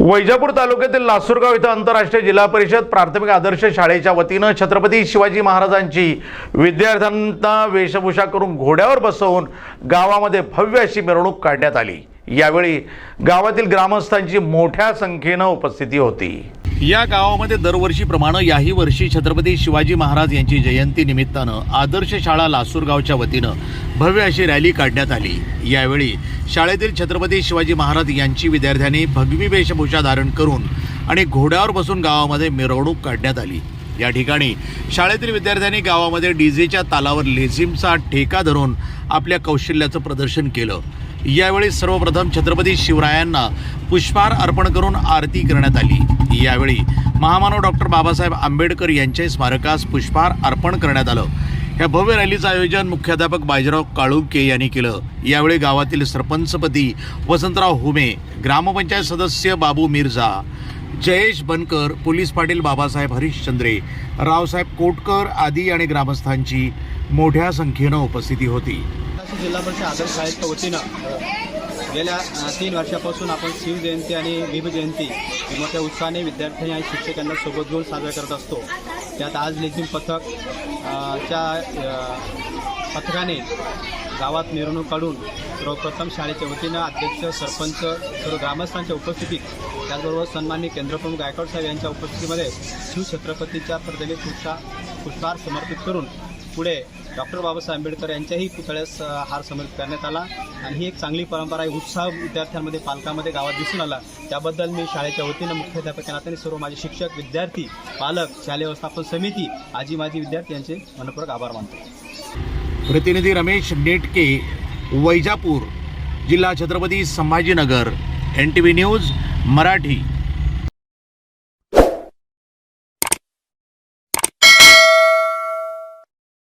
वैजापूर तालुक्यातील लासूरगाव इथं आंतरराष्ट्रीय जिल्हा परिषद प्राथमिक आदर्श शाळेच्या वतीनं छत्रपती शिवाजी महाराजांची विद्यार्थ्यांना वेशभूषा करून घोड्यावर बसवून गावामध्ये भव्य अशी मिरवणूक काढण्यात आली. यावेळी गावातील ग्रामस्थांची मोठ्या संख्येनं उपस्थिती होती. या गावामध्ये दरवर्षीप्रमाणे याही वर्षी छत्रपती शिवाजी महाराज यांची जयंती निमित्तानं आदर्श शाळा लासूरगावच्या वतीनं भव्य अशी रॅली काढण्यात आली. यावेळी शाळेतील छत्रपती शिवाजी महाराज यांची विद्यार्थ्यांनी भगवी वेशभूषा धारण करून आणि घोड्यावर बसून गावामध्ये मिरवणूक काढण्यात आली. या ठिकाणी शाळेतील विद्यार्थ्यांनी गावामध्ये डीजेच्या तालावर लेझिमचा ठेका धरून आपल्या कौशल्याचं प्रदर्शन केलं. यावेळी सर्वप्रथम छत्रपती शिवरायांना पुष्पहार अर्पण करून आरती करण्यात आली. यावेळी महामानव डॉक्टर बाबासाहेब आंबेडकर यांच्या स्मारकास पुष्पहार अर्पण करण्यात आलं. या भव्य रॅलीचं आयोजन मुख्याध्यापक बाजीराव काळुके यांनी केलं. यावेळी गावातील सरपंचपती वसंतराव हुमे ग्रामपंचायत सदस्य बाबू मिर्झा जयेश बनकर पोलीस पाटील बाबासाहेब हरिश्चंद्रे रावसाहेब कोटकर आदी आणि ग्रामस्थांची मोठ्या संख्येनं उपस्थिती होती. जिल्हा परिषद आदर्श शाळेच्या वतीनं गेल्या तीन वर्षापासून आपण शिवजयंती आणि भीमजयंती मोठ्या उत्साहाने विद्यार्थ्यांनी आणि शिक्षकांना सोबत घेऊन साजरा करत असतो. त्यात आज लेखीम पथक च्या पथकाने गावात मिरवणूक काढून सर्वप्रथम शाळेच्या वतीनं अध्यक्ष सरपंच सर्व ग्रामस्थांच्या उपस्थितीत त्याचबरोबर सन्मान्य केंद्रप्रमुख गायकवाड साहेब यांच्या उपस्थितीमध्ये शिवछत्रपतीच्या प्रतिमे पुष्पा पुष्पहार समर्पित करून पुढे डॉक्टर बाबासाहेब आंबेडकर यांच्याही पुतळ्यास हार समर्पित करण्यात आला. आणि ही एक चांगली परंपरा आहे. उत्साह विद्यार्थ्यांमध्ये पालकामध्ये गावात दिसून आला. त्याबद्दल मी शाळेच्या वतीनं मुख्याध्यापक नात्याने सर्व माझे शिक्षक विद्यार्थी पालक शालेय व्यवस्थापन समिती आजी माजी विद्यार्थी यांचे मनपूर्वक आभार मानतो. प्रतिनिधी रमेश नेटके वैजापूर जिल्हा Chhatrapati Sambhajinagar N T V news Marathi.